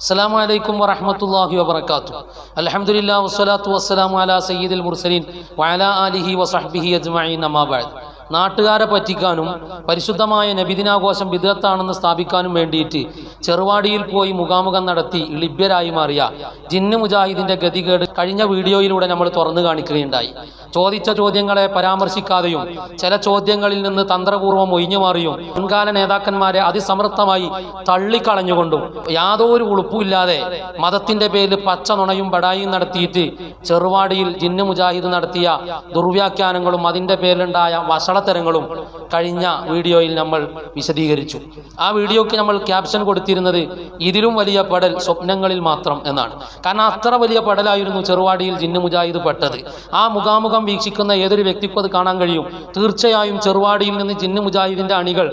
അസ്സാം വലൈക്കും വറഹമത്തല്ലാഹി വബർക്കാത്തു അലഹമുല്ലാ വസ്സലാത്തു വസ്സലാമു അലാ സയ്യിദുൽ മുർസലീൻ വഅലാ ആലിഹി വസഹ്ബിഹി അജ്മഈൻ അമ്മാബാദ് നാട്ടുകാരെ പറ്റിക്കാനും പരിശുദ്ധമായ നബിദിനാഘോഷം വിദഗ്ധാണെന്ന് സ്ഥാപിക്കാനും വേണ്ടിയിട്ട് ചെറുവാടിയിൽ പോയി മുഖാമുഖം നടത്തി ലിബ്യരായി മാറിയ ജിന്ന് മുജാഹിദിന്റെ ഗതികേട് കഴിഞ്ഞ വീഡിയോയിലൂടെ നമ്മൾ തുറന്നു കാണിക്കുകയുണ്ടായി. ചോദിച്ച ചോദ്യങ്ങളെ പരാമർശിക്കാതെയും ചില ചോദ്യങ്ങളിൽ നിന്ന് തന്ത്രപൂർവം ഒഴിഞ്ഞു മാറിയും മുൻകാല നേതാക്കന്മാരെ അതിസമർത്ഥമായി തള്ളിക്കളഞ്ഞുകൊണ്ടും യാതൊരു ഉളുപ്പുമില്ലാതെ മതത്തിന്റെ പേരിൽ പച്ച നുണയും ബടായും നടത്തിയിട്ട് ചെറുവാടിയിൽ ജിന്ന് മുജാഹിദ് നടത്തിയ ദുർവ്യാഖ്യാനങ്ങളും അതിന്റെ പേരിലുണ്ടായ വഷളത്തരങ്ങളും കഴിഞ്ഞ വീഡിയോയിൽ നമ്മൾ വിശദീകരിച്ചു. ആ വീഡിയോക്ക് നമ്മൾ ക്യാപ്ഷൻ കൊടുത്തിരുന്നത് ഇതിലും വലിയ പടൽ സ്വപ്നങ്ങളിൽ മാത്രം എന്നാണ്. കാരണം അത്ര വലിയ പടലായിരുന്നു ചെറുവാടിയിൽ ജിന്നു മുജാഹിദ് പെട്ടത്. ആ മുഖാമുഖം വീക്ഷിക്കുന്ന ഏതൊരു വ്യക്തിക്കും അത് കാണാൻ കഴിയും. തീർച്ചയായും ചെറുവാടിയിൽ നിന്ന് ജിന്നു മുജാഹിദിന്റെ അണികൾ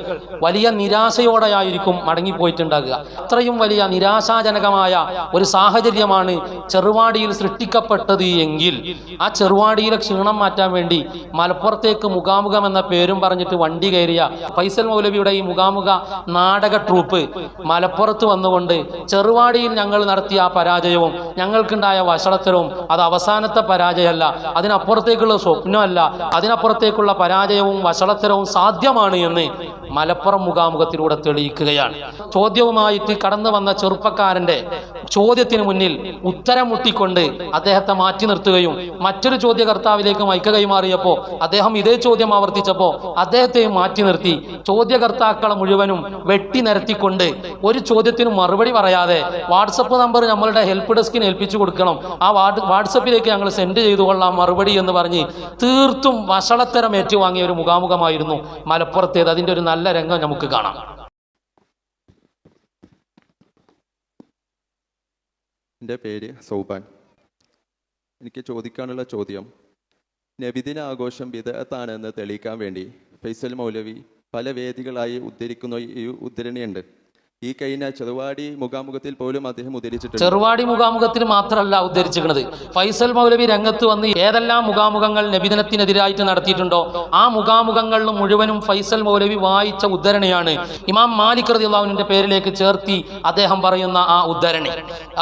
വലിയ നിരാശയോടെയായിരിക്കും മടങ്ങിപ്പോയിട്ടുണ്ടാകുക. അത്രയും വലിയ നിരാശാജനകമായ ഒരു സാഹചര്യമാണ് ചെറുവാടിയിൽ സൃഷ്ടിക്കപ്പെട്ടത് എങ്കിൽ ആ ചെറുവാടിയിലെ ക്ഷീണം മാറ്റാൻ വേണ്ടി മലപ്പുറത്തേക്ക് മുഖാമുഖം എന്ന പേരും പറഞ്ഞിട്ട് വണ്ടി കയറിയ ഫൈസൽ മൗലവിയുടെ ഈ മുഖാമുഖ നാടക ട്രൂപ്പ് മലപ്പുറത്ത് വന്നുകൊണ്ട് ചെറുവാടിയിൽ ഞങ്ങൾ നടത്തിയ ആ പരാജയവും ഞങ്ങൾക്കുണ്ടായ വഷളത്തരവും അത് അവസാനത്തെ പരാജയമല്ല. അതിനപ്പുറത്തേക്കുള്ള സ്വപ്നമല്ല. അതിനപ്പുറത്തേക്കുള്ള പരാജയവും വഷളത്തരവും സാധ്യമാണ് എന്ന് മലപ്പുറം മുഖാമുഖത്തിലൂടെ തെളിയിക്കുകയാണ്. ചോദ്യവുമായിട്ട് കടന്നു വന്ന ചെറുപ്പക്കാരന്റെ ചോദ്യത്തിന് മുന്നിൽ ഉത്തരം മുട്ടിക്കൊണ്ട് അദ്ദേഹത്തെ മാറ്റി നിർത്തുകയും മറ്റൊരു ചോദ്യകർത്താവിലേക്ക് മയക്ക കൈമാറിയപ്പോൾ അദ്ദേഹം ഇതേ ചോദ്യം ആവർത്തിച്ചപ്പോൾ അദ്ദേഹത്തെയും മാറ്റി നിർത്തി. ചോദ്യകർത്താക്കളെ മുഴുവനും വെട്ടി നിരത്തിക്കൊണ്ട് ഒരു ചോദ്യത്തിന് മറുപടി പറയാതെ വാട്സപ്പ് നമ്പർ നമ്മളുടെ ഹെൽപ്പ് ഡെസ്കിന് ഏൽപ്പിച്ചു കൊടുക്കണം. ആ വാട് വാട്സപ്പിലേക്ക് ഞങ്ങൾ സെൻഡ് ചെയ്തു കൊള്ളാം മറുപടി എന്ന് പറഞ്ഞ് തീർത്തും വഷളത്തരം ഏറ്റുവാങ്ങിയ ഒരു മുഖാമുഖമായിരുന്നു മലപ്പുറത്തേത്. അതിന്റെ ഒരു നല്ല രംഗം നമുക്ക് കാണാം. എന്റെ പേര് സൗബാൻ. എനിക്ക് ചോദിക്കാനുള്ള ചോദ്യം. നബിദിന ആഘോഷം വിദഗത്താണെന്ന് തെളിയിക്കാൻ വേണ്ടി ഫൈസൽ മൗലവി പല വേദികളായി ഉദ്ധരിക്കുന്ന ഈ ഉദ്ധരണിയുണ്ട്. ഈ കഴിഞ്ഞ ചെറുവാടി മുഖാമുഖത്തിൽ പോലും അദ്ദേഹം ഉദ്ധരിച്ചിട്ടുണ്ട് ചെറുവാടി മുഖാമുഖത്തിൽ മാത്രമല്ല ഉദ്ധരിച്ചിരിക്കുന്നത്. ഫൈസൽ മൗലവി രംഗത്ത് വന്ന് ഏതെല്ലാം മുഖാമുഖങ്ങൾ നബിദിനത്തിനെതിരായിട്ട് നടത്തിയിട്ടുണ്ടോ ആ മുഖാമുഖങ്ങളിലും മുഴുവനും ഫൈസൽ മൗലവി വായിച്ച ഉദ്ധരണിയാണ്. ഇമാം മാലിക് റതിയുള്ളവനിന്റെ പേരിലേക്ക് ചേർത്തി അദ്ദേഹം പറയുന്ന ആ ഉദ്ധരണി.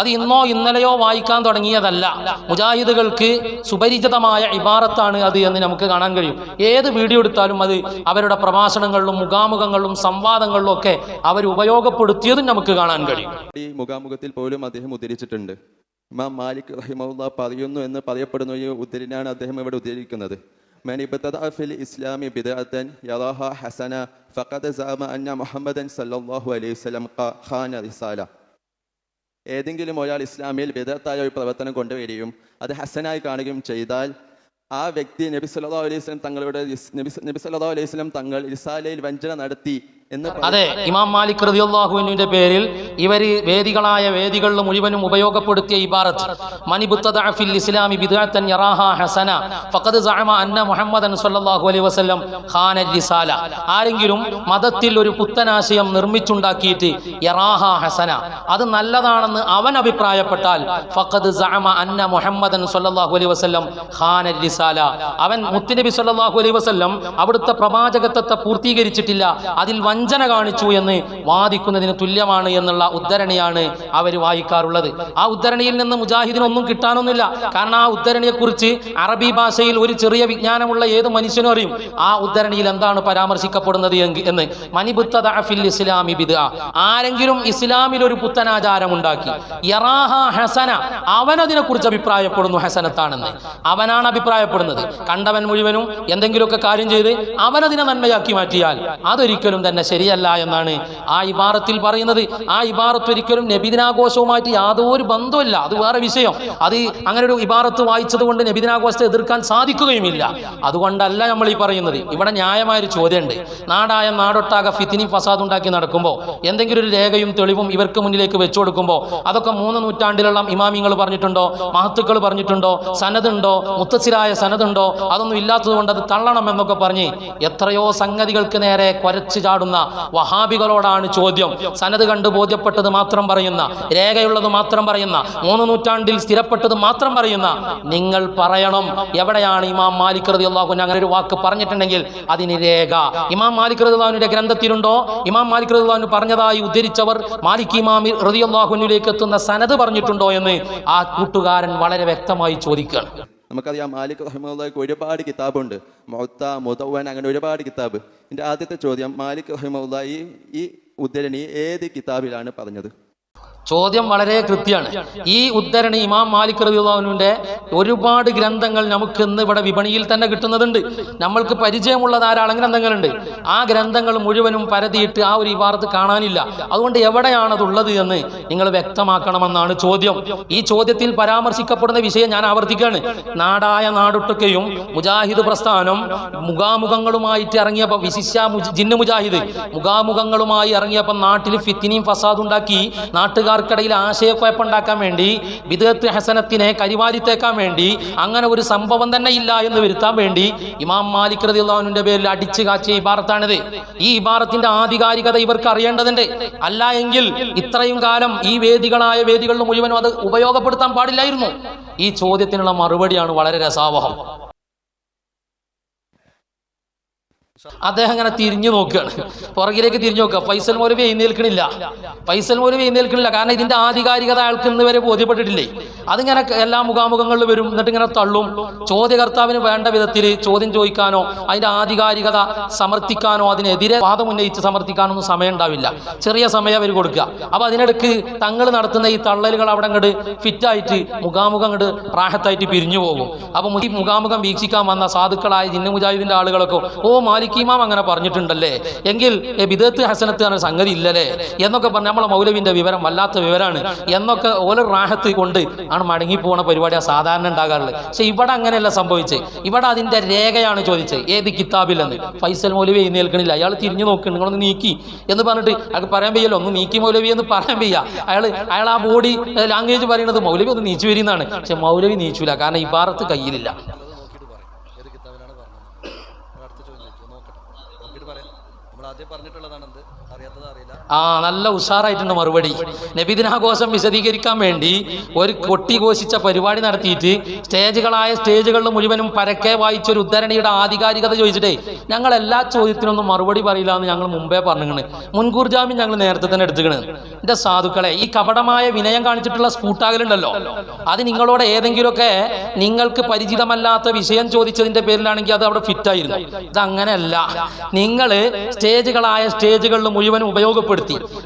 അത് ഇന്നോ ഇന്നലെയോ വായിക്കാൻ തുടങ്ങിയതല്ല. മുജാഹിദുകൾക്ക് സുപരിചിതമായ ഇബാറത്താണ് അത് എന്ന് നമുക്ക് കാണാൻ കഴിയും. ഏത് വീഡിയോ എടുത്താലും അത് അവരുടെ പ്രഭാഷണങ്ങളിലും മുഖാമുഖങ്ങളിലും സംവാദങ്ങളിലും ഒക്കെ അവർ രൂപപ്പെടുത്തിയതും നമുക്ക് കാണാൻ കഴിയും. ഈ മുഖാമുഖത്തിൽ പോലും അദ്ദേഹം ഉദ്ധരിച്ചിട്ടുണ്ട്. ഇമാം മാലിക് റഹിമുള്ള പറയുന്നു എന്ന് പറയപ്പെടുന്ന ഈ ഉദ്ധരിനാണ് അദ്ദേഹം ഇവിടെ ഉദ്ധരിക്കുന്നത്. ഫിൽ ഇസ്ലാമി ബിദഅത്തൻ ഹസന സല്ലല്ലാഹു അലൈഹി വസല്ലം ഖാന ഏതെങ്കിലും ഒരാൾ ഇസ്ലാമിൽ ബിദഅത്തായ ഒരു പ്രവർത്തനം കൊണ്ടുവരികയും അത് ഹസനായി കാണുകയും ചെയ്താൽ ആ വ്യക്തി നബി സല്ലല്ലാഹു അലൈഹി വസല്ലം തങ്ങളുടെ നബി സല്ലല്ലാഹു അലൈഹി വസല്ലം തങ്ങൾ ഇസാലയിൽ വഞ്ചന നടത്തി അതെ ഇമാം മാലിക് റളിയല്ലാഹുവിന്റെ പേരിൽ ഇവർ വേദികളായ വേദികളിൽ മുഴുവനും ഉപയോഗപ്പെടുത്തിയ ഇബാറത്ത്. മനിബുത്തദ ഫിൽ ഇസ്ലാമി ബിദാത്തൻ യറാഹ ഹസന ഫഖദ് സഅമ അന്ന മുഹമ്മദൻ സ്വല്ലല്ലാഹു അലൈഹി വസല്ലം ഖാന റിസാല. ആരെങ്കിലും മതത്തിൽ ഒരു പുത്തനാശയം നിർമ്മിച്ചുണ്ടാക്കിയിട്ട് യറാഹ ഹസന അത് നല്ലതാണെന്ന് അവൻ അഭിപ്രായപ്പെട്ടാൽ ഫഖദ് സഅമ അന്ന മുഹമ്മദൻ സ്വല്ലല്ലാഹു അലൈഹി വസല്ലം ഖാന റിസാല. അവൻ മുത്തുനബി സ്വല്ലല്ലാഹു അലൈഹി വസല്ലം അവിടുത്തെ പ്രവാചകത്വത്തെ പൂർത്തീകരിച്ചിട്ടില്ല. അതിൽ വഞ്ചന കാണിച്ചു എന്ന് വാദിക്കുന്നതിന് തുല്യമാണ് എന്നുള്ള ഉദ്ധരണിയാണ് അവർ വായിക്കാറുള്ളത്. ആ ഉദ്ധരണിയിൽ നിന്ന് മുജാഹിദിന് ഒന്നും കിട്ടാനൊന്നുമില്ല. കാരണം ആ ഉദ്ധരണിയെക്കുറിച്ച് അറബി ഭാഷയിൽ ഒരു ചെറിയ വിജ്ഞാനമുള്ള ഏത് മനുഷ്യനും അറിയും. ആ ഉദ്ധരണിയിൽ എന്താണ് പരാമർശിക്കപ്പെടുന്നത് എന്ന്. മനിബുത്തദ ദഅഫിൽ ഇസ്ലാമി ബിദ്അ. ആരെങ്കിലും ഇസ്ലാമിൽ ഒരു പുത്തനാചാരം ഉണ്ടാക്കി യറാഹ ഹസന അവൻ അതിനെക്കുറിച്ച് അഭിപ്രായപ്പെടുന്നു ഹസനത്താണെന്ന്. അവനാണ് അഭിപ്രായപ്പെടുന്നത്. കണ്ടവൻ മുഴുവനും എന്തെങ്കിലുമൊക്കെ കാര്യം ചെയ്ത് അവനതിനെ നന്മയാക്കി മാറ്റിയാൽ അതൊരിക്കലും തന്നെ ശരിയല്ല എന്നാണ് ആ ഇബാറത്തിൽ പറയുന്നത്. ആ ഇബാറത്ത് ഒരിക്കലും നബിദിനാഘോഷവുമായിട്ട് യാതൊരു ബന്ധമില്ല അത് വേറെ വിഷയം. അത് അങ്ങനെ ഒരു ഇബാറത്ത് വായിച്ചത് കൊണ്ട് നബിദിനാഘോഷത്തെ എതിർക്കാൻ സാധിക്കുകയുമില്ല. അതുകൊണ്ടല്ല നമ്മൾ ഈ പറയുന്നത്. ഇവിടെ ന്യായമായൊരു ചോദ്യമുണ്ട്. നാടായ നാടൊട്ടാകെ ഫിത്തിനി ഫസാദ് ഉണ്ടാക്കി നടക്കുമ്പോൾ എന്തെങ്കിലും ഒരു രേഖയും തെളിവും ഇവർക്ക് മുന്നിലേക്ക് വെച്ചു കൊടുക്കുമ്പോൾ അതൊക്കെ മൂന്ന് നൂറ്റാണ്ടിലുള്ള ഇമാമിങ്ങൾ പറഞ്ഞിട്ടുണ്ടോ? മഹത്തുക്കൾ പറഞ്ഞിട്ടുണ്ടോ? സനതുണ്ടോ മുത്തച്ഛരായ സനതുണ്ടോ അതൊന്നും ഇല്ലാത്തതുകൊണ്ട് അത് തള്ളണം എന്നൊക്കെ പറഞ്ഞ് എത്രയോ സംഗതികൾക്ക് നേരെ കുരച്ചു ചാടുന്ന വഹാബികളോടാണ് ചോദ്യം. സനത് കണ്ട് ബോധ്യപ്പെട്ടത് മാത്രം പറയുന്ന രേഖയുള്ളത് മാത്രം പറയുന്ന മൂന്ന് നൂറ്റാണ്ടിൽ സ്ഥിരപ്പെട്ടത് മാത്രം പറയുന്ന നിങ്ങൾ പറയണം. എവിടെയാണ് ഇമാം മാലിക് റതി അള്ളാഹു അങ്ങനെ ഒരു വാക്ക് പറഞ്ഞിട്ടുണ്ടെങ്കിൽ അതിന് രേഖ. ഇമാം മാലിക് റതി ഗ്രന്ഥത്തിലുണ്ടോ? ഇമാം മാലിക് റതി പറഞ്ഞതായി ഉദ്ധരിച്ചവർ മാലിക് ഇമാം റതി അള്ളാഹുവിനിലേക്ക് എത്തുന്ന സനത് പറഞ്ഞിട്ടുണ്ടോ എന്ന് ആ കൂട്ടുകാരൻ വളരെ വ്യക്തമായി ചോദിക്കുകയാണ്. നമുക്കറിയാം മാലിക് റഹിമുള്ളക്ക് ഒരുപാട് കിതാബുണ്ട്. മൊത്ത മുതവൻ അങ്ങനെ ഒരുപാട് കിതാബ്. എന്റെ ആദ്യത്തെ ചോദ്യം മാലിക് റഹിമുള്ള ഈ ഉദ്ധരണി ഏത് കിതാബിലാണ് പറഞ്ഞത്? ചോദ്യം വളരെ കൃത്യമാണ്. ഈ ഉദ്ധരണി ഇമാം മാലിക് റബിയുള്ളവനുവിന്റെ ഒരുപാട് ഗ്രന്ഥങ്ങൾ നമുക്ക് ഇന്ന് ഇവിടെ വിപണിയിൽ തന്നെ കിട്ടുന്നതുണ്ട്. നമ്മൾക്ക് പരിചയമുള്ള ധാരാളം ഗ്രന്ഥങ്ങളുണ്ട്. ആ ഗ്രന്ഥങ്ങൾ മുഴുവനും പരതിയിട്ട് ആ ഒരു ഇവാർത്ത് കാണാനില്ല. അതുകൊണ്ട് എവിടെയാണ് അതുള്ളത് എന്ന് നിങ്ങൾ വ്യക്തമാക്കണമെന്നാണ് ചോദ്യം. ഈ ചോദ്യത്തിൽ പരാമർശിക്കപ്പെടുന്ന വിഷയം ഞാൻ ആവർത്തിക്കുകയാണ്. നാടായ നാടൊട്ടുക്കയും മുജാഹിദ് പ്രസ്ഥാനം മുഖാമുഖങ്ങളുമായിട്ട് ഇറങ്ങിയപ്പോൾ വിശിഷ്യ ജിന്നു മുജാഹിദ് മുഖാമുഖങ്ങളുമായി ഇറങ്ങിയപ്പോൾ നാട്ടിൽ ഫിത്തിനിയും ഫസാദ് ഉണ്ടാക്കി നാട്ടുകാർക്കിടയിൽ ആശയക്കുഴപ്പമുണ്ടാക്കാൻ വേണ്ടി വിദഗത്ത് ഹസനത്തിനെ കരിവാരിത്തേക്കാൻ വേണ്ടി അങ്ങനെ ഒരു സംഭവം തന്നെ ഇല്ല എന്ന് വരുത്താൻ വേണ്ടി ഇമാം മാലിക് റദിയുള്ളാഹുവിന്റെ പേരിൽ അടിച്ചു കാച്ചിയ ഇബാറത്താണിത്. ഈ ഇബാറത്തിന്റെ ആധികാരികത ഇവർക്ക് അറിയേണ്ടതുണ്ട്. അല്ല എങ്കിൽ ഇത്രയും കാലം ഈ വേദികളായ വേദികളിൽ മുഴുവനും അത് ഉപയോഗപ്പെടുത്താൻ പാടില്ലായിരുന്നു. ഈ ചോദ്യത്തിനുള്ള മറുപടിയാണ് വളരെ രസാവഹം. അദ്ദേഹം അങ്ങനെ തിരിഞ്ഞു നോക്കുകയാണ്. പുറകിലേക്ക് തിരിഞ്ഞു നോക്കുക. ഫൈസൽ മൗലവി എഴുന്നേൽക്കണില്ല. ഫൈസൽ മൗലവി എഴുന്നേൽക്കണില്ല. കാരണം ഇതിന്റെ ആധികാരികത അയാൾക്ക് ഇന്ന് വരെ ബോധ്യപ്പെട്ടിട്ടില്ലേ? അതിങ്ങനെ എല്ലാ മുഖാമുഖങ്ങളിൽ വരും. എന്നിട്ട് ഇങ്ങനെ തള്ളും. ചോദ്യകർത്താവിന് വേണ്ട വിധത്തിൽ ചോദ്യം ചോദിക്കാനോ അതിന്റെ ആധികാരികത സമർത്ഥിക്കാനോ അതിനെതിരെ വാദം ഉന്നയിച്ച് സമർത്ഥിക്കാനോ ഒന്നും സമയം ഉണ്ടാവില്ല. ചെറിയ സമയം അവർ കൊടുക്കുക. അപ്പൊ അതിനിടക്ക് തങ്ങൾ നടത്തുന്ന ഈ തള്ളലുകൾ അവിടെ അങ്ങോട്ട് ഫിറ്റായിട്ട് മുഖാമുഖം അങ്ങോട്ട് പ്രാഹത്തായിട്ട് പിരിഞ്ഞു പോകും. അപ്പൊ ഈ മുഖാമുഖം വീക്ഷിക്കാൻ വന്ന സാധുക്കളായ ജിന്ന മുജാഹിദിന്റെ ആളുകളൊക്കെ ഓ മാലിക്കിമാം അങ്ങനെ പറഞ്ഞിട്ടുണ്ടല്ലേ? എങ്കിൽ ബിദത്ത് ഹസനത്ത് എന്ന സംഗതി ഇല്ലല്ലേ? എന്നൊക്കെ പറഞ്ഞ് നമ്മളെ മൗലവിന്റെ വിവരം വല്ലാത്ത വിവരമാണ് എന്നൊക്കെ ഓരോ റാഹത്ത് കൊണ്ട് ആണ് മടങ്ങി പോണ പരിപാടിയാണ് സാധാരണ ഉണ്ടാകാറുള്ളത്. പക്ഷെ ഇവിടെ അങ്ങനെയല്ല സംഭവിച്ചത് ഇവിടെ അതിന്റെ രേഖയാണ് ചോദിച്ചത്. ഏത് കിതാബിലെന്ന്. ഫൈസൽ മൗലവി എഴുന്നേൽക്കണില്ല. അയാൾ തിരിഞ്ഞു നോക്കുന്നു നിങ്ങളൊന്ന് നീക്കി എന്ന് പറഞ്ഞിട്ട് അയാൾക്ക് പറയാൻ വയ്യല്ലോ. ഒന്ന് നീക്കി മൗലവി എന്ന് പറയാൻ വയ്യ. അയാൾ അയാൾ ആ ബോഡി ലാംഗ്വേജ് പറയുന്നത് മൗലവി ഒന്ന് നീച്ചു വരുന്നതാണ് പക്ഷെ മൗലവി നീച്ചൂല. കാരണം ഇബാറത്ത് കയ്യിലില്ല നോക്കിയിട്ട് പറയാം ഏത് കിതാബിലാണ് പറഞ്ഞത് നമ്മൾ അടുത്ത ചോദ്യം ചോദിച്ചു നോക്കട്ടെ നോക്കിയിട്ട് പറയാം ആദ്യം പറഞ്ഞിട്ടുള്ളതാണ് എന്ത് അറിയാത്തത് അറിയില്ല ആ നല്ല ഉഷാറായിട്ടുണ്ട് മറുപടി. നബിദിനാഘോഷം വിശദീകരിക്കാൻ വേണ്ടി ഒരു കൊട്ടി ഘോഷിച്ച പരിപാടി നടത്തിയിട്ട് സ്റ്റേജുകളായ സ്റ്റേജുകളിൽ മുഴുവനും പരക്കെ വായിച്ച ഒരു ഉദ്ധരണിയുടെ ആധികാരികത ചോദിച്ചിട്ടേ ഞങ്ങൾ എല്ലാ ചോദ്യത്തിനൊന്നും മറുപടി പറയില്ല എന്ന് ഞങ്ങൾ മുമ്പേ പറഞ്ഞിങ്ങനെ മുൻകൂർ ജാമ്യം ഞങ്ങൾ നേരത്തെ തന്നെ എടുത്തുകണ് എന്റെ സാധുക്കളെ ഈ കപടമായ വിനയം കാണിച്ചിട്ടുള്ള സ്കൂട്ടാകലുണ്ടല്ലോ. അത് നിങ്ങളോട് ഏതെങ്കിലുമൊക്കെ നിങ്ങൾക്ക് പരിചിതമല്ലാത്ത വിഷയം ചോദിച്ചതിന്റെ പേരിലാണെങ്കിൽ അത് അവിടെ ഫിറ്റായിരുന്നു ഇതങ്ങനെയല്ല. നിങ്ങൾ സ്റ്റേജുകളായ സ്റ്റേജുകളിൽ മുഴുവനും ഉപയോഗപ്പെടുത്തി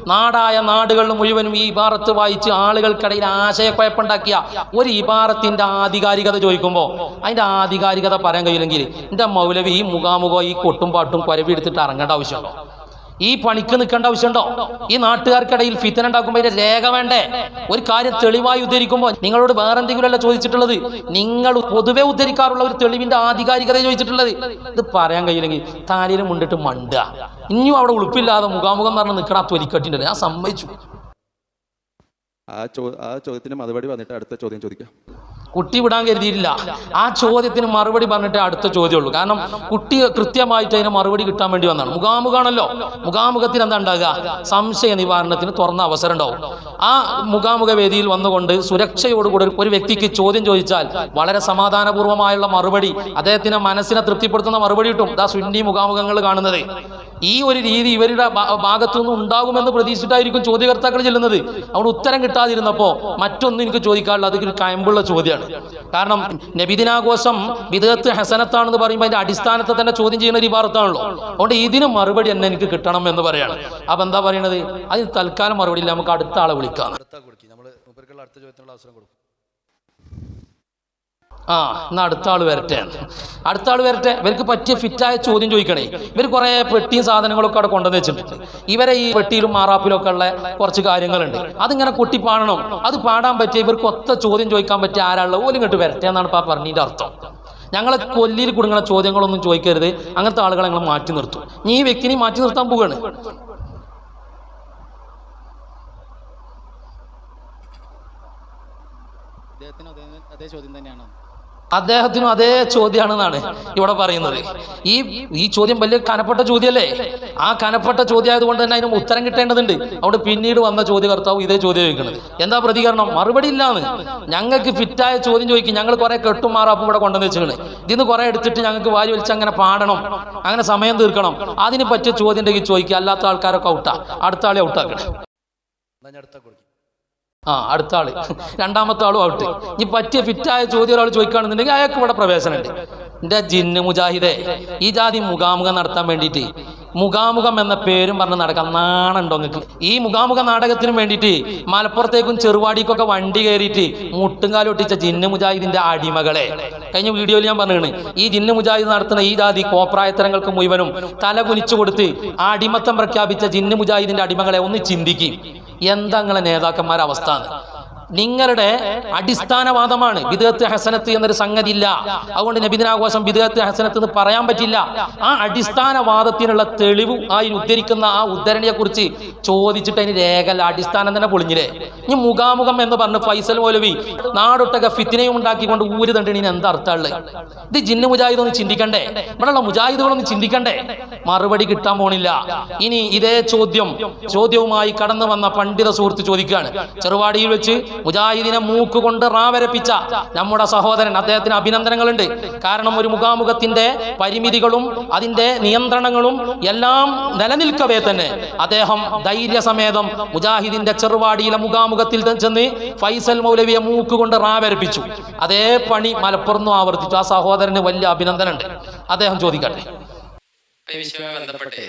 നാടായ നാടുകൾ മുഴുവനും ഈ ഇബാറത്ത് വായിച്ച് ആളുകൾക്കിടയിൽ ആശയക്കുഴപ്പമുണ്ടാക്കിയ ഒരു ഇബാറത്തിന്റെ ആധികാരികത ചോദിക്കുമ്പോൾ അതിന്റെ ആധികാരികത പറയാൻ കഴിയില്ലെങ്കിൽ എന്റെ മൗലവി ഈ മുഖാമുഖം ഈ കൊട്ടും പാട്ടും കുരവി എടുത്തിട്ട് ഇറങ്ങേണ്ട ആവശ്യമുണ്ടോ? ഈ പണിക്ക് നിൽക്കേണ്ട ആവശ്യമുണ്ടോ? ഈ നാട്ടുകാർക്കിടയിൽ ഫിത്തന ഉണ്ടാക്കുമ്പോൾ ഇതിന്റെ രേഖ വേണ്ടേ? ഒരു കാര്യം തെളിവായി ഉദ്ധരിക്കുമ്പോൾ നിങ്ങളോട് വേറെ എന്തെങ്കിലും അല്ല ചോദിച്ചിട്ടുള്ളത്? നിങ്ങൾ പൊതുവെ ഉദ്ധരിക്കാറുള്ള ഒരു തെളിവിന്റെ ആധികാരികത ചോദിച്ചിട്ടുള്ളത്. ഇത് പറയാൻ കഴിയില്ലെങ്കിൽ താലിയിൽ മുണ്ടിട്ട് മണ്ടുക. ഇനിയും അവിടെ ഉളുപ്പില്ലാതെ മുഖാമുഖം പറഞ്ഞ് നിൽക്കണ ആ ഞാൻ സമ്മതിച്ചു. ആ ചോ ആ ചോദ്യത്തിന് മറുപടി വന്നിട്ട് അടുത്ത ചോദ്യം ചോദിക്കാം. കുട്ടി വിടാൻ കരുതിയിട്ടില്ല. ആ ചോദ്യത്തിന് മറുപടി പറഞ്ഞിട്ടേ അടുത്ത ചോദ്യമുള്ളൂ. കാരണം കുട്ടി കൃത്യമായിട്ട് അതിന് മറുപടി കിട്ടാൻ വേണ്ടി വന്നതാണ് മുഖാമുഖാണല്ലോ. മുഖാമുഖത്തിന് എന്താ ഉണ്ടാകുക? സംശയ നിവാരണത്തിന് തുറന്ന അവസരം ഉണ്ടാവും. ആ മുഖാമുഖ വേദിയിൽ വന്നുകൊണ്ട് സുരക്ഷയോടുകൂടി ഒരു വ്യക്തിക്ക് ചോദ്യം ചോദിച്ചാൽ വളരെ സമാധാനപൂർവമായുള്ള മറുപടി അദ്ദേഹത്തിന് മനസ്സിനെ തൃപ്തിപ്പെടുത്തുന്ന മറുപടി കിട്ടും. ഇതാ സുന്നി മുഖാമുഖങ്ങൾ കാണുന്നത്. ഈ ഒരു രീതി ഇവരുടെ ഭാഗത്തുനിന്ന് ഉണ്ടാകുമെന്ന് പ്രതീക്ഷിച്ചിട്ടായിരിക്കും ചോദ്യകർത്താക്കൾ ചെല്ലുന്നത്. അവിടെ ഉത്തരം കിട്ടാതിരുന്നപ്പോൾ മറ്റൊന്നും എനിക്ക് ചോദിക്കാനുള്ള അതൊരു കയമ്പുള്ള ചോദ്യമാണ്. കാരണം നബിദിനാഘോഷം വിദഗത്ത് ഹസനത്താണെന്ന് പറയുമ്പോൾ അതിന്റെ അടിസ്ഥാനത്തെ തന്നെ ചോദ്യം ചെയ്യുന്ന ഒരു ഭാഗത്താണല്ലോ അതുകൊണ്ട് ഇതിന് മറുപടി തന്നെ എനിക്ക് കിട്ടണം എന്ന് പറയാണ്. അപ്പൊ എന്താ പറയണത്? അതിന് തൽക്കാലം മറുപടി ഇല്ല. നമുക്ക് അടുത്ത ആളെ വിളിക്കാം. അടുത്ത ചോദ്യത്തിനുള്ള അവസരം കൊടുക്കും. ആ എന്നാ അടുത്ത ആൾ വരട്ടെ അടുത്ത ആൾ വരട്ടെ. ഇവർക്ക് പറ്റിയ ഫിറ്റായ ചോദ്യം ചോദിക്കണേ. ഇവർ കുറേ പെട്ടിയും സാധനങ്ങളൊക്കെ അവിടെ കൊണ്ടുവന്ന് വെച്ചിട്ടുണ്ട്. ഇവരെ ഈ പെട്ടിയിലും മാറാപ്പിലും ഒക്കെ ഉള്ള കുറച്ച് കാര്യങ്ങളുണ്ട്. അതിങ്ങനെ കൊട്ടി പാടണം അത് പാടാൻ പറ്റിയ ഇവർക്ക് ഒത്ത ചോദ്യം ചോദിക്കാൻ പറ്റിയ ആരാളുള്ള ഓലും ഇങ്ങോട്ട് വരട്ടെ എന്നാണ് ഇപ്പം പറഞ്ഞതിന്റെ അർത്ഥം. ഞങ്ങളെ കൊല്ലിയിൽ കുടുങ്ങുന്ന ചോദ്യങ്ങളൊന്നും ചോദിക്കരുത്. അങ്ങനത്തെ ആളുകളെ ഞങ്ങൾ മാറ്റി നിർത്തും. നീ ഈ വ്യക്തിനെ മാറ്റി നിർത്താൻ പോവുകയാണ് അദ്ദേഹത്തിന് അതേ ചോദ്യം തന്നെയാണ്. അദ്ദേഹത്തിനും അതേ ചോദ്യമാണെന്നാണ് ഇവിടെ പറയുന്നത്. ഈ ഈ ചോദ്യം വലിയ കനപ്പെട്ട ചോദ്യമല്ലേ? ആ കനപ്പെട്ട ചോദ്യം ആയതുകൊണ്ട് തന്നെ അതിന് ഉത്തരം കിട്ടേണ്ടതുണ്ട്. അവിടെ പിന്നീട് വന്ന ചോദ്യകർത്താവ് ഇതേ ചോദ്യം ചോദിക്കുന്നത്. എന്താ പ്രതികരണം? മറുപടി ഇല്ലാന്ന്. ഞങ്ങൾക്ക് ഫിറ്റായ ചോദ്യം ചോദിക്കും. ഞങ്ങൾ കുറെ കെട്ടും മാറാപ്പും ഇവിടെ കൊണ്ടുവന്ന് വെച്ചിട്ടുണ്ട് ഇതിന്ന് കുറെ എടുത്തിട്ട് ഞങ്ങൾക്ക് വാരി വലിച്ച് അങ്ങനെ പാടണം. അങ്ങനെ സമയം തീർക്കണം. അതിന് പറ്റിയ ചോദ്യം ഉണ്ടെങ്കിൽ ചോദിക്കുക. അല്ലാത്ത ആൾക്കാരൊക്കെ ഔട്ടാ. അടുത്ത ആളെ ഔട്ടാക്കണം എന്നാ ഞാൻ അടുത്ത കൊടുക്കും ആ അടുത്ത ആൾ. രണ്ടാമത്തെ ആളും ഔട്ട് ഈ പറ്റിയ ഫിറ്റായ ചോദ്യം ഒരാൾ ചോദിക്കുകയാണെന്നുണ്ടെങ്കിൽ അയാൾക്ക് ഇവിടെ പ്രവേശനമുണ്ട്. എന്റെ ജിന്ന് മുജാഹിദേ ഈ ജാതി മുഖാമുഖം നടത്താൻ വേണ്ടിയിട്ട് മുഖാമുഖം എന്ന പേരും പറഞ്ഞ് നടക്കാൻ നാണുണ്ടോ നിങ്ങൾക്ക്? ഈ മുഖാമുഖ നാടകത്തിന് വേണ്ടിയിട്ട് മലപ്പുറത്തേക്കും ചെറുവാടിക്കൊക്കെ വണ്ടി കയറിയിട്ട് മുട്ടുംകാലൊട്ടിച്ച ജിന്ന് മുജാഹിദിന്റെ അടിമകളെ. കഴിഞ്ഞ വീഡിയോയിൽ ഞാൻ പറഞ്ഞാണ് ഈ ജിന്ന് മുജാഹിദ് നടത്തുന്ന ഈ ജാതി കോപ്രായത്തരങ്ങൾക്ക് മുഴുവനും തല കുനിച്ചു കൊടുത്ത് അടിമത്തം പ്രഖ്യാപിച്ച ജിന്ന് മുജാഹിദിന്റെ അടിമകളെ ഒന്ന് ചിന്തിക്കും. എന്താ നിങ്ങളെ നേതാക്കന്മാരുടെ അവസ്ഥ? നിങ്ങളുടെ അടിസ്ഥാനവാദമാണ് വിദഗത്ത് ഹസനത്ത് എന്നൊരു സംഗതി ഇല്ല അതുകൊണ്ട് നബിദിനാഘോഷം വിദഗത്ത് ഹസനത്ത് എന്ന് പറയാൻ പറ്റില്ല. ആ അടിസ്ഥാനവാദത്തിനുള്ള തെളിവ് ആ ഈ ഉദ്ധരിക്കുന്ന ആ ഉദ്ധരണിയെ കുറിച്ച് ചോദിച്ചിട്ട് അതിന് രേഖല്ല അടിസ്ഥാനം തന്നെ പൊളിഞ്ഞില്ലേ? ഇനി മുഖാമുഖം എന്ന് പറഞ്ഞ് ഫൈസൽ മൗലവി നാടൊട്ടക ഫിത്തിനെയും ഉണ്ടാക്കിക്കൊണ്ട് ഊര് തണ്ടിന് എന്താ അർത്ഥമുള്ളത് ഇത് ജിന്ന മുജാഹിദ് ഒന്ന് ചിന്തിക്കണ്ടേ? ഇവിടെയുള്ള മുജാഹിദുകളൊന്ന് ചിന്തിക്കണ്ടേ? മറുപടി കിട്ടാൻ പോണില്ല. ഇനി ഇതേ ചോദ്യം ചോദ്യവുമായി കടന്നു വന്ന പണ്ഡിത സുഹൃത്ത് ചോദിക്കുകയാണ്. ചെറുവാടിയിൽ വെച്ച് മുജാഹിദിനെ മൂക്ക് കൊണ്ട് റാവരപ്പിച്ച നമ്മുടെ സഹോദരൻ അദ്ദേഹത്തിന് അഭിനന്ദനങ്ങളുണ്ട്. കാരണം ഒരു മുഖാമുഖത്തിന്റെ പരിമിതികളും അതിന്റെ നിയന്ത്രണങ്ങളും എല്ലാം നിലനിൽക്കവേ തന്നെ. അദ്ദേഹം ധൈര്യസമേതം മുജാഹിദിന്റെ ചെറുവാടിയിലെ മുഖാമുഖത്തിൽ ചെന്ന് ഫൈസൽ മൗലവിയെ മൂക്ക് കൊണ്ട് റാവരപ്പിച്ചു. അതേ പണി മലപ്പുറത്തും ആവർത്തിച്ചു. ആ സഹോദരന് വലിയ അഭിനന്ദനമുണ്ട്. അദ്ദേഹം ചോദിക്കട്ടെ. വിഷയവുമായി ബന്ധപ്പെട്ട്